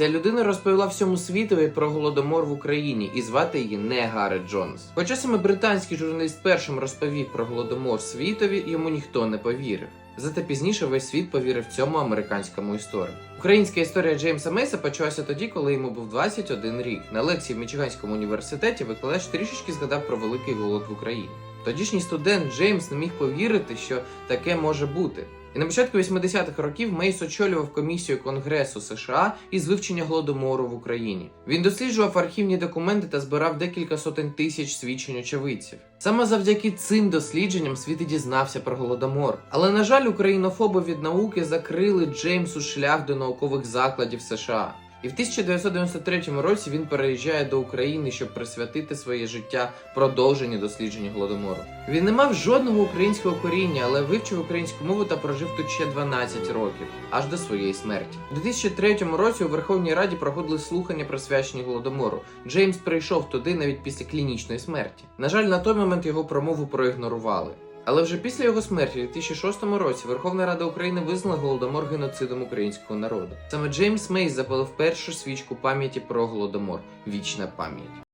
Ця людина розповіла всьому світові про голодомор в Україні, і звати її не Гаррет Джонс. Хоча саме британський журналіст першим розповів про голодомор світові, йому ніхто не повірив. Зате пізніше весь світ повірив цьому американському історію. Українська історія Джеймса Мейса почалася тоді, коли йому був 21 рік. На лекції в Мічиганському університеті викладач трішечки згадав про великий голод в Україні. Тодішній студент Джеймс не міг повірити, що таке може бути. І на початку 80-х років Мейс очолював комісію Конгресу США із вивчення голодомору в Україні. Він досліджував архівні документи та збирав декілька сотень тисяч свідчень очевидців. Саме завдяки цим дослідженням світ і дізнався про голодомор. Але на жаль, українофоби від науки закрили Джеймсу шлях до наукових закладів США. І в 1993 році він переїжджає до України, щоб присвятити своє життя продовженню дослідження голодомору. Він не мав жодного українського коріння, але вивчив українську мову та прожив тут ще 12 років, аж до своєї смерті. У 2003 році у Верховній Раді проходили слухання присвячені голодомору. Джеймс прийшов туди навіть після клінічної смерті. На жаль, на той момент його промову проігнорували. Але вже після його смерті, у 2006 році, Верховна Рада України визнала голодомор геноцидом українського народу. Саме Джеймс Мейс запалив першу свічку пам'яті про голодомор. Вічна пам'ять.